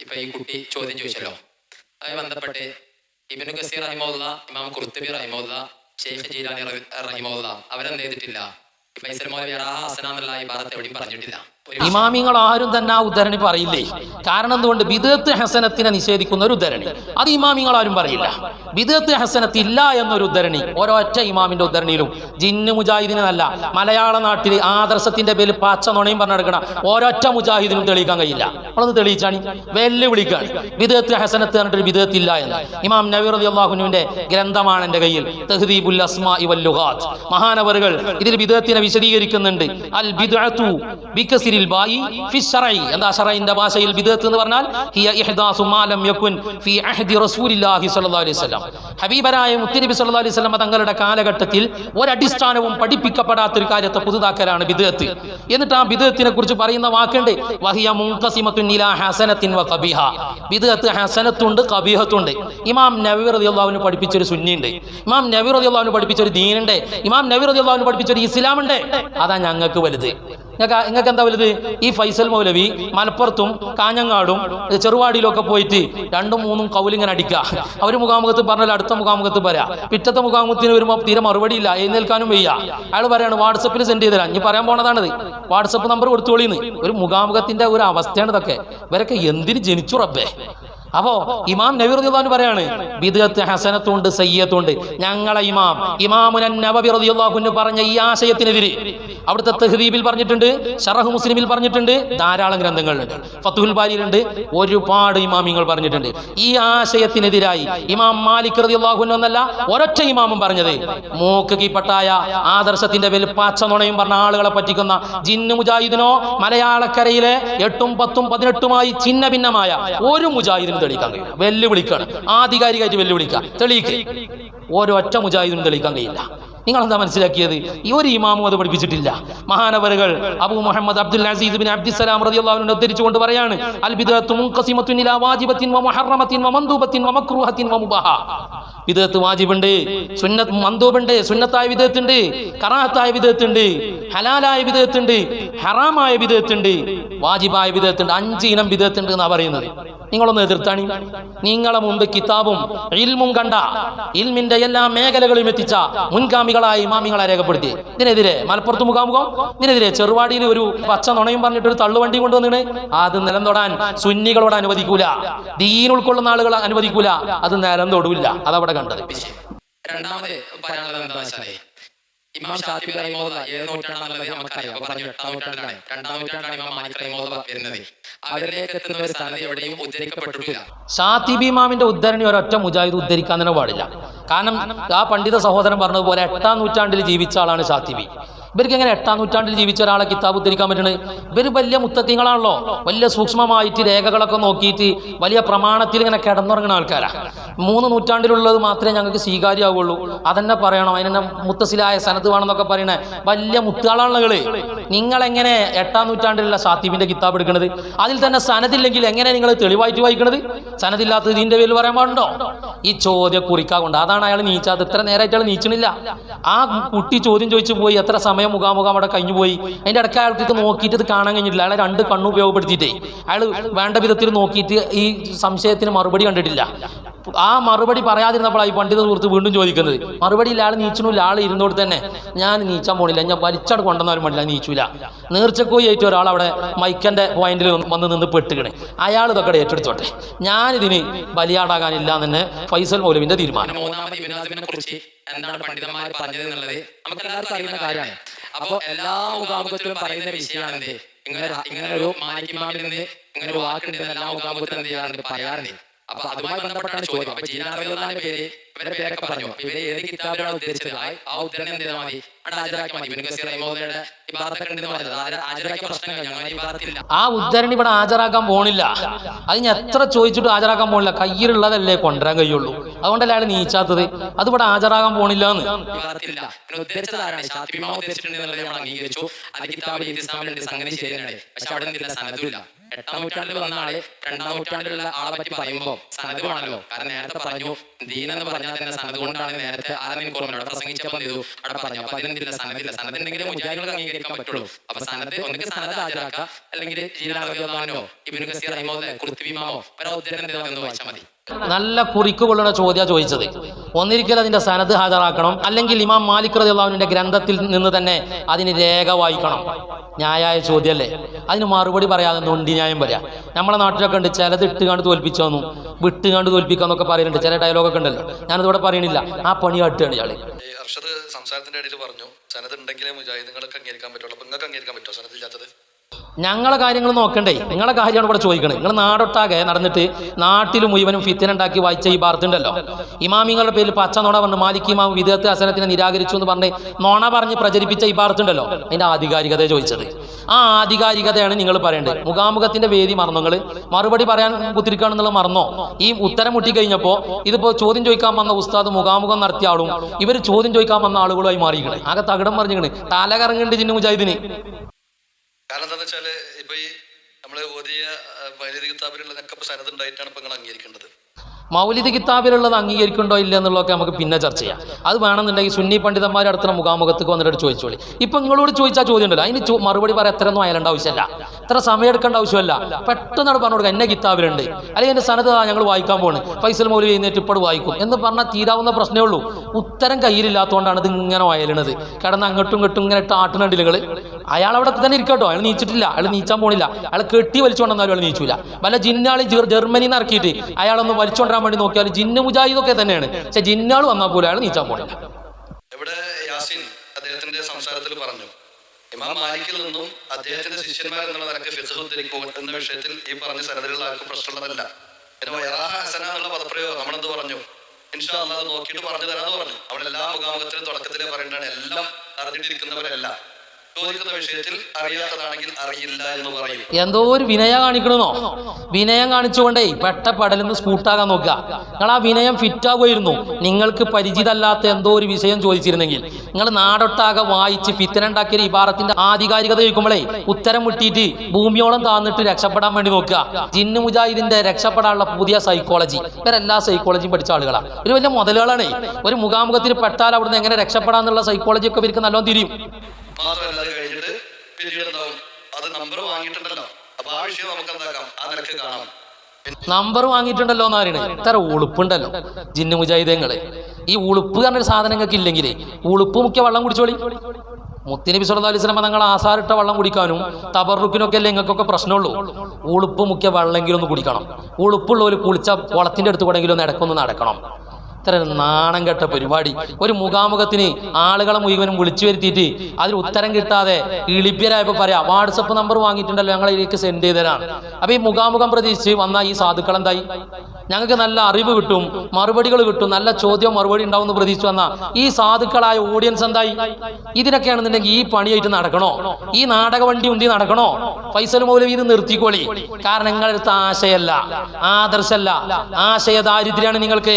ഇപ്പൊ ഈ കുട്ടി ചോദ്യം ചോദിച്ചല്ലോ. അതുമായി ബന്ധപ്പെട്ട് ഇബിനു ഗസീർ റഹിമുല്ല ഇമാം കുർത്തുബി റഹിമുല്ല ഷെയ്ഖ് ജീലാനി റഹി- റഹിമുല്ല അവരെന്ത് ചെയ്തിട്ടില്ല? ഫൈസൽ മൗലവി റാഹ ഹസന എന്നുള്ള ഈ ഭാഗത്ത് എവിടെയും പറഞ്ഞിട്ടില്ല. ഇമാമിങ്ങൾ ആരും തന്നെ ആ ഉദ്ധരണി പറയില്ലേ? കാരണം എന്തുകൊണ്ട്? ബിദത്ത് ഹസനത്തിനെ നിഷേധിക്കുന്ന ഒരു ഉദ്ധരണി. അത് ഇമാമിങ്ങൾ ആരും പറയില്ല. ബിദത്ത് ഹസനത്ത് ഇല്ല എന്നൊരു ഉദ്ധരണി ഒരൊറ്റ ഇമാമിന്റെ ഉദ്ധരണിയിലും ജിന്ന് മുജാഹിദിനല്ല. മലയാള നാട്ടിൽ ആദർശത്തിന്റെ പേരിൽ പച്ച നുണയും പറഞ്ഞെടുക്കണ ഒരൊറ്റ മുജാഹിദിനും തെളിയിക്കാൻ കഴിയില്ല. നമ്മളൊന്ന് തെളിയിച്ചാണ്. വെല്ലുവിളിക്കാണ്. ബിദത്ത് ഹസനത്ത് പറഞ്ഞിട്ട് ബിദത്ത് ഇല്ല എന്ന്. ഇമാം നബീർ അള്ളാഹുനുവിന്റെ ഗ്രന്ഥമാണ് എന്റെ കയ്യിൽ. തഹ്ദീബുൽ അസ്മാ വല്ലുഗാത്ത് മഹാനവറുകൾ ഇതിൽ ബിദത്തിനെ വിശദീകരിക്കുന്നുണ്ട്. അൽ ബിദ്അതു ബായി ഭാഷയിൽ ബിദഅത്ത് എന്ന് പറഞ്ഞാൽ ഹിയ ഇഹ്ദാസു യകുൻ ഫി റസൂലില്ലാഹി അലൈഹി വസല്ലം. ഹബീബരായ അലൈഹി വസല്ലം തങ്ങളുടെ കാലഘട്ടത്തിൽ ഒരടിസ്ഥാനവും പഠിപ്പിക്കപ്പെടാത്ത ഒരു കാര്യത്തെ പുതുതാക്കലാണ് ബിദഅത്ത് എന്നിട്ട് ആ ബിദഅത്തിനെ കുറിച്ച് പറയുന്ന വാക്കുണ്ട്. വഹിയ ഇലാ ഹസനത്തിൻ ബിദഅത്ത് ഹസനത്തുണ്ട് ഇമാം നബി പഠിപ്പിച്ചൊരു സുന്നിയുണ്ട്. ഇമാം നബി പഠിപ്പിച്ചൊരു ദീനുണ്ട്. ഇമാം നബി പഠിപ്പിച്ചൊരു ഇസ്ലാമുണ്ട്. അതാ ഞങ്ങൾക്ക് വലുത്. നിങ്ങൾക്ക് എന്താ വലുത്? ഈ ഫൈസൽ മൗലവി മലപ്പുറത്തും കാഞ്ഞങ്ങാടും ചെറുവാടിയിലും ഒക്കെ പോയിട്ട് രണ്ടും മൂന്നും കൗലിങ്ങനെ അടിക്കുക. അവർ മുഖാമുഖത്ത് പറഞ്ഞാൽ അടുത്ത മുഖാമുഖത്ത് പറയാ. പിറ്റത്തെ മുഖാമുഖത്തിന് വരുമ്പോൾ തീരെ മറുപടി ഇല്ല. എഴുന്നേൽക്കാനും വയ്യ. അയാൾ പറയാണ് വാട്സപ്പിൽ സെൻഡ് ചെയ്ത് തരാം ഇനി പറയാൻ പോണതാണത്. വാട്സപ്പ് നമ്പർ കൊടുത്തു കൊടുത്തോളിന്ന്. ഒരു മുഖാമുഖത്തിന്റെ ഒരു അവസ്ഥയാണ് ഇതൊക്കെ. ഇവരൊക്കെ എന്തിന് ജനിച്ചു റബ്ബേ? അപ്പോ ഇമാം നബി റളിയല്ലാഹു പറയാണ് ബിദ്അത്ത് ഹസനത്തുണ്ട് സയ്യത്തുണ്ട്. ഞങ്ങളെ ഇമാം ഇമാമുൻ നബവി റളിയല്ലാഹു പറഞ്ഞ ഈ ആശയത്തിനെതിരെ. അവിടുത്തെ തഹ്ദീബിൽ പറഞ്ഞിട്ടുണ്ട് ഷറഹ് മുസ്ലിമിൽ പറഞ്ഞിട്ടുണ്ട് ധാരാളം ഗ്രന്ഥങ്ങളുണ്ട് ഫത്തുൽ ബാരിയിലുണ്ട് ഒരുപാട് ഇമാമിങ്ങൾ പറഞ്ഞിട്ടുണ്ട്. ഈ ആശയത്തിനെതിരായി ഇമാം മാലിക് റളിയല്ലാഹു അൻഹു എന്നല്ല ഒരൊറ്റ ഇമാമും പറഞ്ഞത്. മൂക്ക് കീപ്പട്ടായ ആദർശത്തിന്റെ പേരിൽ പച്ച നുണയും പറഞ്ഞ ആളുകളെ പറ്റിക്കുന്ന ജിന്ന് മുജാഹിദിനോ മലയാളക്കരയിലെ എട്ടും പത്തും പതിനെട്ടുമായി ഛിന്ന ഭിന്നമായ ഒരു മുജാഹിദിനും തെളിയിക്കാൻ കഴിയില്ല. വെല്ലുവിളിക്കാണ്. ആധികാരികമായിട്ട് വെല്ലുവിളിക്കുക. തെളിയിക്കുക. ഒറ്റ മുജാഹിദിനും തെളിയിക്കാൻ കഴിയില്ല. നിങ്ങൾ എന്താ മനസ്സിലാക്കിയത്? ഈ ഒരു ഇമാമും അത് പഠിപ്പിച്ചിട്ടില്ല. മഹാനവരുകൾ Abu Muhammad Abdul Aziz bin Abdussalam റതി അള്ളാഹുവിനെ ഉദ്ധരിച്ചുകൊണ്ട് പറയാണ് അൽ ബിദഅത്തു മുൻഖസിമത്തുൻ ഇലാ വാജിബത്തിൻ വ മുഹറമത്തിൻ വ മൻദൂബത്തിൻ വ മക്രൂഹത്തിൻ വ മുബാഹ. വിദഗത്ത് വാജിബുണ്ട് സുന്നത്ത് മന്ദൂബുണ്ട് സുന്നത്തായ വിദഗത്തുണ്ട് കറാഹത്തായ വിദഗത്തുണ്ട് ഹലാലായ വിദഗത്തുണ്ട് ഹറാമായ വിദഗത്തുണ്ട് വാജിബായ വിദഗത്തുണ്ട് അഞ്ച് ഇനം വിദഗത്തുണ്ട് എന്നാ പറയുന്നത്. നിങ്ങളൊന്ന് എതിർത്താണി? നിങ്ങളെ മുമ്പ് കിതാബും ഇൽമും കണ്ട ഇൽമിന്റെ എല്ലാ മേഖലകളും എത്തിച്ച മുൻഗാമികളായ ഇമാമികളെ രേഖപ്പെടുത്തി. ഇതിനെതിരെ മലപ്പുറത്ത് മുഖാമുഖം ഇതിനെതിരെ ചെറുവാടിയിൽ ഒരു പച്ച നുണയും പറഞ്ഞിട്ട് ഒരു തള്ളുവണ്ടി കൊണ്ടുവന്നിട്ട് അത് നിലം തൊടാൻ സുന്നികളോട് അനുവദിക്കൂല. ദീൻ ഉൾക്കൊള്ളുന്ന ആളുകൾ അനുവദിക്കൂല. അത് നിലം തൊടൂല്ല. അതവിടെ കണ്ടത്. രണ്ടാമത് പറയാനുള്ളത് എന്താ വെച്ചാലേ ഇമാം ഷാഫി പറയുന്നത് ഏത് നൂറ്റാണ്ടാണെന്നുള്ളത് നമുക്കറിയാം. പറഞ്ഞു? എട്ടാം നൂറ്റാണ്ടാണ് രണ്ടാം നൂറ്റാണ്ടാണ് ഇമാം മാലിക് വരുന്നത്. അവരിലേക്ക് എത്തുന്ന ഒരു സ്ഥലം എവിടെയും ഉദ്ധരിക്കപ്പെട്ടിട്ടില്ല. ഷാത്തിബി ഇമാമിന്റെ ഉദ്ധരണി ഒരൊറ്റ മുജാഹിദ് ഉദ്ധരിക്കാൻ തന്നെ പാടില്ല. കാരണം ആ പണ്ഡിത സഹോദരൻ പറഞ്ഞതുപോലെ എട്ടാം നൂറ്റാണ്ടിൽ ജീവിച്ച ആളാണ് ഷാത്തിബി ഇവർക്ക് എങ്ങനെ എട്ടാം നൂറ്റാണ്ടിൽ ജീവിച്ച ഒരാളെ കിതാബ് ഉദ്ധരിക്കാൻ പറ്റണത്? ഇവർ വലിയ മുത്തത്തിങ്ങളാണല്ലോ. വലിയ സൂക്ഷ്മമായിട്ട് രേഖകളൊക്കെ നോക്കിയിട്ട് വലിയ പ്രമാണത്തിൽ ഇങ്ങനെ കിടന്നുറങ്ങുന്ന ആൾക്കാരാ. മൂന്ന് നൂറ്റാണ്ടിലുള്ളത് മാത്രമേ ഞങ്ങൾക്ക് സ്വീകാര്യമാവുള്ളൂ. അതന്നെ പറയണം. അതിനെ മുത്തസിലായ സനത്ത് വേണമെന്നൊക്കെ പറയണേ. വലിയ മുത്തുകളാണുകൾ നിങ്ങളെങ്ങനെ എട്ടാം നൂറ്റാണ്ടിലുള്ള സാത്തിബിന്റെ കിതാബ് എടുക്കുന്നത് അതിൽ തന്നെ സനതില്ലെങ്കിൽ എങ്ങനെ നിങ്ങൾ തെളിവായിട്ട് വായിക്കണത്? സനതില്ലാത്തത് ഇതിന്റെ പേരിൽ പറയാൻ പാടുണ്ടോ? ഈ ചോദ്യം കുറിക്കാകൊണ്ട് അതാണ് അയാൾ നീച്ചാത് ഇത്ര നേരമായിട്ട് അയാൾ നീച്ചണില്ല. ആ കുട്ടി ചോദ്യം ചോദിച്ചു പോയി എത്ര സമയം മുഖാമുഖം അവിടെ കഴിഞ്ഞു പോയി. അതിന്റെ ഇടയ്ക്ക് അയാൾക്ക് നോക്കിയിട്ട് ഇത് കാണാൻ കഴിഞ്ഞിട്ടില്ല. അയാളെ രണ്ട് കണ്ണു ഉപയോഗപ്പെടുത്തിയിട്ടേ അയാൾ വേണ്ട വിധത്തിൽ നോക്കിയിട്ട് ഈ സംശയത്തിന് മറുപടി കണ്ടിട്ടില്ല. ആ മറുപടി പറയാതിരുന്നപ്പോൾ ഈ പണ്ഡിത സുഹൃത്ത് വീണ്ടും ചോദിക്കുന്നത്. മറുപടി ഇല്ല ആൾ നീച്ചണില്ല ആൾ ഇരുന്നോട് തന്നെ. ഞാൻ നീച്ചാൻ പോണില്ല ഞാൻ വലിച്ചാട് കൊണ്ടുവന്നാലും പണ്ടില്ല നീച്ചൂല. നേർച്ചക്കോയി ആയിട്ട് ഒരാൾ അവിടെ മൈക്കന്റെ പോയിന്റിൽ വന്ന് നിന്ന് പെട്ടുകണേ അയാൾ ഇതൊക്കെ ഏറ്റെടുത്തോട്ടെ. ഞാനിതിന് ബലിയാടാകാനില്ല തന്നെ ഫൈസൽ മൗലവിന്റെ തീരുമാനം. എന്താണ് അറിയുന്ന കാര്യമാണ്. അപ്പൊ എല്ലാ മുഖാമുഖത്തിലും പറയുന്ന വിഷയമാണ് ഇങ്ങനെ ഇങ്ങനെ ഒരു മാലിക്കിമാമിൽ നിന്ന് ഇങ്ങനെ ഒരു വാക്കുണ്ട് എന്ന് എല്ലാ മുഖാമുഖത്തിലും എന്ത് ചെയ്യാറുണ്ട്? പറയാറുണ്ട്. അപ്പൊ അതുമായി ബന്ധപ്പെട്ടാണ് ചോദ്യം. അപ്പൊ ജീനാറിയുടെ പേര്. ഇവരുടെ പേരൊക്കെ പറഞ്ഞു. ഇവരെ ഏത് കിതാബിലാണ് ഉദ്ധരിച്ചത് ആ- ആ ഉദ്ധരണം മതി. ഹാജരാക്കി മതി. ആ- ഉദ്ധരണി ഇവിടെ ഹാജരാക്കാൻ പോണില്ല. അത് ഞാൻ എത്ര ചോദിച്ചിട്ട് ഹാജരാക്കാൻ പോണില്ല. കയ്യിലുള്ളതല്ലേ കൊണ്ടുവരാൻ കഴിയുള്ളൂ. അതുകൊണ്ടല്ലേ അയാൾ നീച്ചാത്തത്? അത് ഇവിടെ ഹാജരാകാൻ പോണില്ല എന്ന് വിവാദത്തിലില്ല എട്ടാം നൂറ്റാണ്ടിൽ വന്ന ആൾ രണ്ടാം നൂറ്റാണ്ടിലുള്ള ആളെ പറ്റി പറയുമ്പോൾ സനതുമാണല്ലോ കാരണം നേരത്തെ പറഞ്ഞു ദീൻ എന്ന് പറഞ്ഞാൽ തന്നെ സനത് കൊണ്ടാണ് നേരത്തെ ആരും കൊണ്ടുണ്ട് പ്രസംഗിച്ചപ്പോൾ ചെയ്തു. അവിടെ പറഞ്ഞു. അപ്പൊ അതിനെന്തില്ല? സനതില്ല സനത് ഉണ്ടെങ്കിൽ മുജാഹിദുകൾക്ക് അംഗീകരിക്കാൻ പറ്റുള്ളൂ. അപ്പൊ സനത് ഒന്നുകിൽ സനത് ഹാജരാക്കുക. അല്ലെങ്കിൽ ജീരാനോ ഇബിന് ചെയ്താൽ വായിച്ചാൽ മതി. നല്ല കുറിക്കുകളുടെ ചോദ്യം ചോദിച്ചത്. ഒന്നിരിക്കൽ അതിന്റെ സനത് ഹാജരാക്കണം. അല്ലെങ്കിൽ ഇമാം മാലിക് റതിയുള്ളവനിന്റെ ഗ്രന്ഥത്തിൽ നിന്ന് തന്നെ അതിന് രേഖ വായിക്കണം. ന്യായായ ചോദ്യമല്ലേ? അതിന് മറുപടി പറയാതെ നൊണ്ടി ന്യായം പറയാം നമ്മളെ നാട്ടിലൊക്കെ ഉണ്ട് ചിലത് ഇട്ടുകാണ്ട് തോൽപ്പിച്ചു തന്നു. വിട്ടുകാണ്ട് തോൽപ്പിക്കാന്നൊക്കെ പറയുന്നുണ്ട്. ചില ഡയലോഗൊക്കെ ഉണ്ടല്ലോ. ഞാനിതിവിടെ പറയണില്ല. ആ പണി കട്ടാണ് ഇയാൾ. സംസാരത്തിന്റെ ഇടയിൽ പറഞ്ഞു സനത് ഉണ്ടെങ്കിലേ മുജാഹിദുകളൊക്കെ അംഗീകരിക്കാൻ പറ്റുള്ളൂ. നിങ്ങൾക്ക് അംഗീകരിക്കാൻ പറ്റുമോ സനത് ഇല്ലാത്തത്? ഞങ്ങളെ കാര്യങ്ങൾ നോക്കണ്ടേ. നിങ്ങളെ കാര്യമാണ് ഇവിടെ ചോദിക്കണേ. നിങ്ങൾ നാടൊട്ടാകെ നടന്നിട്ട് നാട്ടിൽ മുഴുവനും ഫിത്തിനുണ്ടാക്കി വായിച്ച ഈ ഭാരത്തുണ്ടല്ലോ ഇമാമിങ്ങളുടെ പേരിൽ പച്ച നോണ പറഞ്ഞു മാലിക് ഇമാം വിദേഹത്തെ അസനത്തിനെ നിരാകരിച്ചു എന്ന് പറഞ്ഞ് നോണ പറഞ്ഞ് പ്രചരിപ്പിച്ച ഈ ഭാരത്തുണ്ടല്ലോ അതിന്റെ ആധികാരികത ചോദിച്ചത്. ആ ആധികാരികതയാണ് നിങ്ങൾ പറയേണ്ടത്. മുഖാമുഖത്തിന്റെ വേദി മറന്നു നിങ്ങൾ മറുപടി പറയാൻ കുത്തിരിക്കുകയാണെന്നുള്ളത് മറന്നോ? ഈ ഉത്തരം മുട്ടി കഴിഞ്ഞപ്പോൾ ഇതിപ്പോ ചോദ്യം ചോദിക്കാൻ വന്ന ഉസ്താദ് മുഖാമുഖം നടത്തിയ ആളും ഇവർ ചോദ്യം ചോദിക്കാൻ വന്ന ആളുകളുമായി മാറിയിക്കണേ ആകെ തകിടം പറഞ്ഞിക്കണേ തല കറങ്ങുന്നുണ്ട് ജിന്നു മുജാഹിദിന്. കാരണം എന്താണെന്ന് വെച്ചാൽ ഇപ്പൊ ഈ നമ്മൾ ഓതിയ വൈദ്യുതി കിതാബിലുള്ളതൊക്കെ ഇപ്പൊ സനത് ഉണ്ടായിട്ടാണ് ഇപ്പൊ നിങ്ങൾ അംഗീകരിക്കേണ്ടത്. മൗലിദ് കിതാബിലുള്ളത് അംഗീകരിക്കുന്നുണ്ടോ ഇല്ല എന്നുള്ളതൊക്കെ നമുക്ക് പിന്നെ ചർച്ച ചെയ്യാം. അത് വേണമെന്നുണ്ടെങ്കിൽ സുന്നി പണ്ഡിതന്മാർ അടുത്ത മുഖാമുഖത്തേക്ക് വന്നിട്ട് ചോദിച്ചോളി. ഇപ്പൊ നിങ്ങളോട് ചോദിച്ചാൽ ചോദ്യം ഉണ്ടല്ലോ. അതിന് മറുപടി പറയാൻ എത്രയൊന്നും അയലേണ്ട ആവശ്യമില്ല. ഇത്ര സമയം എടുക്കേണ്ട ആവശ്യമില്ല. പെട്ടെന്ന് പറഞ്ഞു കൊടുക്കുക എന്നെ കിതാബിലുണ്ട്. അല്ലെങ്കിൽ എന്റെ സനത് ഞങ്ങൾ വായിക്കാൻ പോണ് ഫൈസൽ മൗലി എഴുന്നേറ്റ് ഇപ്പോൾ വായിക്കും. എന്ന് പറഞ്ഞാൽ തീരാവുന്ന പ്രശ്നമേ ഉള്ളൂ. ഉത്തരം കയ്യിലില്ലാത്തതുകൊണ്ടാണ് ഇത് ഇങ്ങനെ വയലണത്. കിടന്ന് അങ്ങോട്ടും ഇങ്ങോട്ടും ഇങ്ങനെ ഇട്ട് ആട്ടുന്നുണ്ട് അയാൾ അവിടെ തന്നെ ഇരിക്കട്ടോ അയാൾ നീച്ചിട്ടില്ല. അയാൾ നീച്ചാൻ പോണില്ല. അയാൾ കെട്ടി വലിച്ചുകൊണ്ടെന്നാലും അയാൾ നീച്ചൂല. വല്ല ജിന്നാളി ജർമ്മനിയിൽ നിന്ന് ഇറക്കിയിട്ട് അയാളൊന്ന് വലിച്ചുകൊണ്ടിരാൻ വേണ്ടി നോക്കിയാൽ ജിന്ന മുജാഹിദൊക്കെ തന്നെയാണ്. പക്ഷെ ജിന്നാൾ വന്നാൽ പോലും അയാൾ നീച്ചാൻ പോണില്ല. ഇവിടെ യാസിൻ അദ്ദേഹത്തിന്റെ സംസാരത്തിൽ പറഞ്ഞു ഇമാം മാലിക്കിൽ നിന്നും അദ്ദേഹത്തിന്റെ ശിഷ്യന്മാർ എന്നുള്ള നിലയ്ക്ക് ഉദ്ധരിക്കും എന്ന വിഷയത്തിൽ ഈ പറഞ്ഞ സനദിലുള്ള ആർക്കും പ്രശ്നമുള്ളതല്ല. പിന്നെ വയറാഹ എന്നുള്ള പദപ്രയോഗം നമ്മളെന്ത് പറഞ്ഞു? ഇൻഷാ അള്ളാഹ് നോക്കിയിട്ട് പറഞ്ഞു തരാന്ന് പറഞ്ഞു. അവിടെ എല്ലാ മുഖാമുഖത്തിലും തുടക്കത്തിലേ പറയേണ്ടതാണ്. എല്ലാം അറിഞ്ഞിട്ടിരിക്കുന്നവരല്ല. ചോദിക്കുന്ന വിഷയത്തിൽ അറിയാത്തതാണെങ്കിൽ അറിയില്ല എന്ന് പറയും. എന്തോ ഒരു വിനയ കാണിക്കണമെന്നോ വിനയം കാണിച്ചുകൊണ്ടേ പെട്ട പടലിന്ന് സ്കൂട്ടാകാൻ നോക്കുക. നിങ്ങൾ ആ വിനയം ഫിറ്റാകുമായിരുന്നു. നിങ്ങൾക്ക് പരിചിതമല്ലാത്ത എന്തോ ഒരു വിഷയം ചോദിച്ചിരുന്നെങ്കിൽ നിങ്ങൾ നാടൊട്ടാകെ വായിച്ച് ഫിത്തനുണ്ടാക്കിയ ഇബാറത്തിന്റെ ആധികാരികത ചോദിക്കുമ്പോഴേ ഉത്തരം മുട്ടിയിട്ട് ഭൂമിയോളം താന്നിട്ട് രക്ഷപ്പെടാൻ വേണ്ടി നോക്കുക. ജിന്നു മുജാഹിദിന്റെ രക്ഷപ്പെടാനുള്ള പുതിയ സൈക്കോളജി ഇവരെല്ലാ സൈക്കോളജിയും പഠിച്ച ആളുകളാണ് ഒരു വലിയ മുതലുകളാണ്. ഒരു മുഖാമുഖത്തിന് പെട്ടാൽ അവിടുന്ന് എങ്ങനെ രക്ഷപ്പെടാന്നുള്ള സൈക്കോളജി ഒക്കെ ഇവർക്ക് നല്ലോണം തിരിയും. മാത്രമല്ല അത് കഴിഞ്ഞിട്ട് പിന്നീട് എന്താവും അത് നമ്പർ വാങ്ങിയിട്ടുണ്ടല്ലോ കാണാം. നമ്പർ വാങ്ങിയിട്ടുണ്ടല്ലോ എന്ന് ഇത്ര ഉളുപ്പുണ്ടല്ലോ. ജിന്നു മുജാഹിദങ്ങൾ. ഈ ഉളുപ്പ് പറഞ്ഞൊരു സാധനങ്ങൾക്ക് ഇല്ലെങ്കിലേ ഉളുപ്പ് മുഖ്യ വെള്ളം കുടിച്ചോളി. മുത്തിനബി സല്ലല്ലാഹു അലൈഹി വസല്ലം തങ്ങൾ ആസാറിട്ട വെള്ളം കുടിക്കാനും തബറുക്കിനൊക്കെ അല്ലേ നിങ്ങൾക്കൊക്കെ പ്രശ്നമുള്ളൂ. ഉളുപ്പ് മുഖ്യ വെള്ളമെങ്കിലും ഒന്ന് കുടിക്കണം. ഉളുപ്പുള്ളവർ കുളിച്ച കുളത്തിന്റെ അടുത്ത് കൂടെങ്കിലും ഒന്ന് ഇടക്കൊന്ന് നടക്കണം. ഇത്ര നാണം കെട്ട പരിപാടി. ഒരു മുഖാമുഖത്തിന് ആളുകളെ മുഴുവനും വിളിച്ചു വരുത്തിയിട്ട് അതിൽ ഉത്തരം കിട്ടാതെ ഇളിപ്യരായപ്പോൾ പറയാം വാട്സപ്പ് നമ്പർ വാങ്ങിയിട്ടുണ്ടല്ലോ ഞങ്ങൾ ഇതിലേക്ക് സെൻഡ് ചെയ്തതാണ്. തരാം അപ്പൊ ഈ മുഖാമുഖം പ്രതീക്ഷിച്ച് വന്ന ഈ സാധുക്കൾ എന്തായി? ഞങ്ങൾക്ക് നല്ല അറിവ് കിട്ടും മറുപടികൾ കിട്ടും നല്ല ചോദ്യം മറുപടി ഉണ്ടാവും എന്ന് പ്രതീക്ഷിച്ച് വന്ന ഈ സാധുക്കളായ ഓഡിയൻസ് എന്തായി? ഇതിനൊക്കെയാണെന്നുണ്ടെങ്കിൽ ഈ പണിയായിട്ട് നടക്കണോ? ഈ നാടക വണ്ടി ഉണ്ടി നടക്കണോ? ഫൈസൽ മൗലവി ഇത് നിർത്തിക്കോളി. കാരണം നിങ്ങളെടുത്ത ആശയല്ല ആദർശല്ല ആശയ ദാരിദ്ര്യമാണ് നിങ്ങൾക്ക്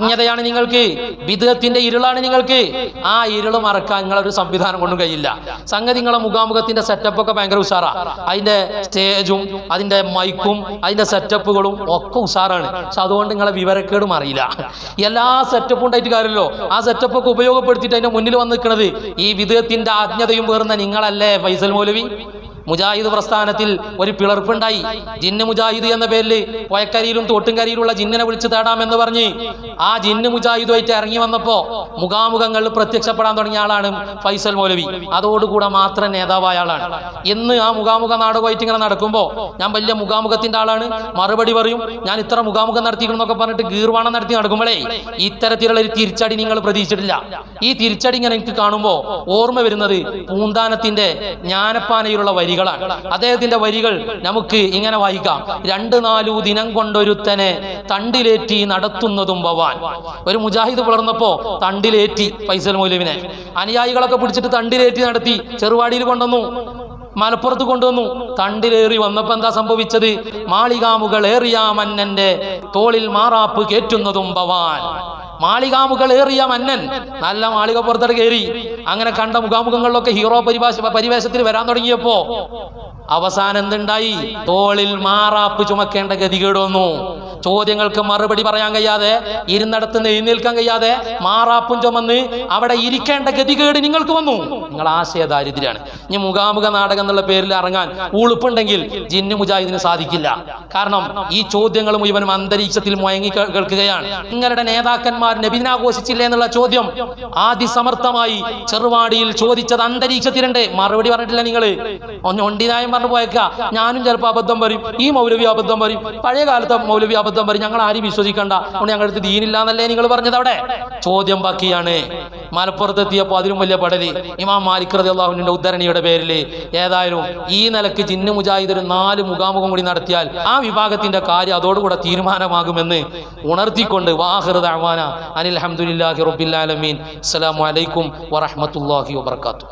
അജ്ഞതയാണ് നിങ്ങൾക്ക് വിധത്തിന്റെ ഇരുളാണ് നിങ്ങൾക്ക്. ആ ഇരുൾ മറക്കാൻ നിങ്ങളൊരു സംവിധാനം കൊണ്ടും കഴിയില്ല. സംഗതി നിങ്ങളെ മുഖാമുഖത്തിന്റെ സെറ്റപ്പൊക്കെ ഭയങ്കര ഉഷാറാ. അതിന്റെ സ്റ്റേജും അതിന്റെ മൈക്കും അതിന്റെ സെറ്റപ്പുകളും ഒക്കെ ഉഷാറാണ്. പക്ഷെ അതുകൊണ്ട് നിങ്ങളെ വിവരക്കേടും അറിയില്ല. എല്ലാ സെറ്റപ്പും ഉണ്ടായിട്ട് കാര്യമല്ലോ ആ സെറ്റപ്പൊക്കെ ഉപയോഗപ്പെടുത്തിയിട്ട് അതിന്റെ മുന്നിൽ വന്ന് നിൽക്കുന്നത് ഈ വിധത്തിന്റെ ആജ്ഞതയും പേർന്ന നിങ്ങളല്ലേ ഫൈസൽ മൗലവി? മുജാഹിദ് പ്രസ്ഥാനത്തിൽ ഒരു പിളർപ്പുണ്ടായി. ജിന്ന് മുജാഹിദ് എന്ന പേരിൽ വയക്കരിയിലും തോട്ടുംകരിയിലുള്ള ജിന്നിനെ വിളിച്ച് തേടാമെന്ന് പറഞ്ഞ് ആ ജിന്ന് മുജാഹിദുമായിട്ട് ഇറങ്ങി വന്നപ്പോ മുഖാമുഖങ്ങൾ പ്രത്യക്ഷപ്പെടാൻ തുടങ്ങിയ ആളാണ് ഫൈസൽ മൗലവി. അതോടുകൂടെ മാത്രം നേതാവായ ആളാണ്. ഇന്ന് ആ മുഖാമുഖ നാടകമായിട്ട് ഇങ്ങനെ നടക്കുമ്പോൾ ഞാൻ വലിയ മുഖാമുഖത്തിന്റെ ആളാണ്. മറുപടി പറയും ഞാൻ ഇത്ര മുഖാമുഖം നടത്തിക്കണമെന്നൊക്കെ പറഞ്ഞിട്ട് ഗീർവാണം നടത്തി നടക്കുമ്പോഴേ ഇത്തരത്തിലുള്ള ഒരു തിരിച്ചടി നിങ്ങൾ പ്രതീക്ഷിച്ചിട്ടില്ല. ഈ തിരിച്ചടി ഇങ്ങനെ എനിക്ക് കാണുമ്പോൾ ഓർമ്മ വരുന്നത് പൂന്താനത്തിന്റെ ജ്ഞാനപ്പാനയിലുള്ള വരികളാണ്. അദ്ദേഹത്തിന്റെ വരികൾ നമുക്ക് ഇങ്ങനെ വായിക്കാം. രണ്ട് നാലു ദിനം കൊണ്ടൊരുത്തനെ തണ്ടിലേറ്റി നടത്തുന്നതും ഭവാൻ ഒരു മുജാഹിദ് പുലർന്നപ്പോ തണ്ടിലേറ്റി ഫൈസൽ മൗലവിനെ. അനുയായികളൊക്കെ പിടിച്ചിട്ട് തണ്ടിലേറ്റി നടത്തി. ചെറുവാടിയിൽ കൊണ്ടുവന്നു. മലപ്പുറത്ത് കൊണ്ടുവന്നു. തണ്ടിലേറി വന്നപ്പോ എന്താ സംഭവിച്ചത്? മാളികാമുകൾ ഏറിയ മന്നന്റെ തോളിൽ മാറാപ്പ് കേറ്റുന്നതും ഭവാൻ മാളികാമുകൾ ഏറിയ മന്നൻ. നല്ല മാളിക പുറത്തോട്ട് കയറി. അങ്ങനെ കണ്ട മുഖാമുഖങ്ങളിലൊക്കെ ഹീറോ പരിഭാഷ പരിവേഷത്തിൽ വരാൻ തുടങ്ങിയപ്പോ അവസാനം എന്തുണ്ടായി? തോളിൽ മാറാപ്പ് ചുമക്കേണ്ട ഗതികേട് വന്നു. ചോദ്യങ്ങൾക്ക് മറുപടി പറയാൻ കഴിയാതെ ഇരുന്നിടത്ത് എഴുന്നേൽക്കാൻ കഴിയാതെ മാറാപ്പും ചുമന്ന് അവിടെ ഇരിക്കേണ്ട ഗതികേട് നിങ്ങൾക്ക് വന്നു. നിങ്ങൾ ആശയ ദാരിദ്ര്യാണ് ഇനി മുഖാമുഖ നാടകം എന്നുള്ള പേരിൽ ഇറങ്ങാൻ ഉളുപ്പുണ്ടെങ്കിൽ ജിന്നു മുജാഹിദിന് സാധിക്കില്ല. കാരണം ഈ ചോദ്യങ്ങൾ മുഴുവനും അന്തരീക്ഷത്തിൽ മുയങ്ങി കേൾക്കുകയാണ്. നിങ്ങളുടെ നേതാക്കന്മാർ നബിദിനാഘോഷിച്ചില്ലേ എന്നുള്ള ചോദ്യം ആദിസമർത്ഥമായി ചെറുവാടിയിൽ ചോദിച്ചത് അന്തരീക്ഷത്തിലുണ്ട്. മറുപടി പറഞ്ഞിട്ടില്ല നിങ്ങൾ ഒണ്ടിനായം പറഞ്ഞു പോയേക്ക ഞാനും ചിലപ്പോൾ അബദ്ധം പറയും. ഈ മൗലവി അബദ്ധം പറയും. പഴയ കാലത്തെ മൗലവി അബദ്ധം പറയും. ഞങ്ങൾ ആരും വിശ്വസിക്കണ്ട. അതുകൊണ്ട് ഞങ്ങളുടെ ദീനില്ല എന്നല്ലേ നിങ്ങൾ പറഞ്ഞത് അവിടെ? ചോദ്യം ബാക്കിയാണ്. മലപ്പുറത്ത് എത്തിയപ്പോൾ അതിലും വലിയ പടലി. ഇമാം മാലിക് റതി അള്ളാഹുവിന്റെ ഉദ്ധരണിയുടെ പേരിൽ ഏതായാലും ഈ നിലയ്ക്ക് ജിന്നു മുജാഹിദ് ഒരു നാല് മുഖാമുഖം കൂടി നടത്തിയാൽ ആ വിഭാഗത്തിന്റെ കാര്യം അതോടുകൂടെ തീരുമാനമാകുമെന്ന് ഉണർത്തിക്കൊണ്ട് വാഹൃദ അനിൽ അഹമ്മദില്ലാഹി റബ്ബിൽ ആലമീൻ. അസ്സലാമു അലൈക്കും വറഹ്മത്തുള്ളാഹി വബർക്കാത്തു